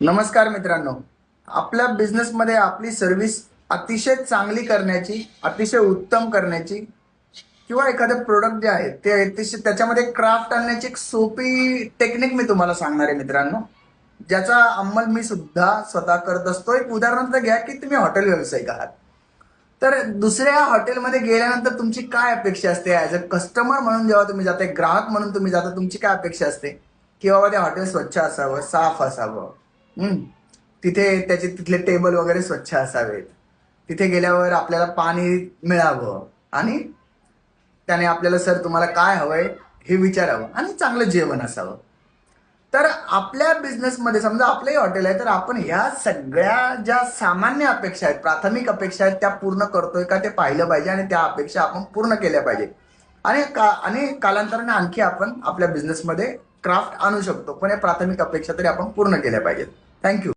नमस्कार मित्रांनो. आपल्या बिझनेसमध्ये आपली सर्व्हिस अतिशय चांगली करण्याची अतिशय उत्तम करण्याची किंवा एखादं प्रोडक्ट जे आहे ते अतिशय त्याच्यामध्ये क्राफ्ट आणण्याची एक सोपी टेक्निक मी तुम्हाला सांगणार आहे मित्रांनो. ज्याचा अंमल मी सुद्धा स्वतः करत असतो. एक उदाहरण तर घ्या की तुम्ही हॉटेल व्यावसायिक आहात. तर दुसऱ्या हॉटेलमध्ये गेल्यानंतर तुमची काय अपेक्षा असते? ॲज अ कस्टमर म्हणून जेव्हा तुम्ही जाता ग्राहक म्हणून तुम्ही जाता तुमची काय अपेक्षा असते? की बाबा ते हॉटेल स्वच्छ असावं साफ असावं. तिथे त्याचे तिथले टेबल वगैरे स्वच्छ असावेत. तिथे गेल्यावर आपल्याला पाणी मिळावं आणि त्याने आपल्याला सर तुम्हाला काय हवंय हे विचारावं आणि चांगलं जेवण असावं. तर आपल्या बिझनेसमध्ये समजा आपलंही हॉटेल आहे तर आपण ह्या सगळ्या ज्या सामान्य अपेक्षा आहेत प्राथमिक अपेक्षा आहेत त्या पूर्ण करतोय का ते पाहिलं पाहिजे आणि त्या अपेक्षा आपण पूर्ण केल्या पाहिजे. आणि का आणि कालांतराने आणखी आपण आपल्या बिझनेसमध्ये क्राफ्ट आणू शकतो पण या प्राथमिक अपेक्षा तरी आपण पूर्ण केल्या पाहिजेत. थँक्यू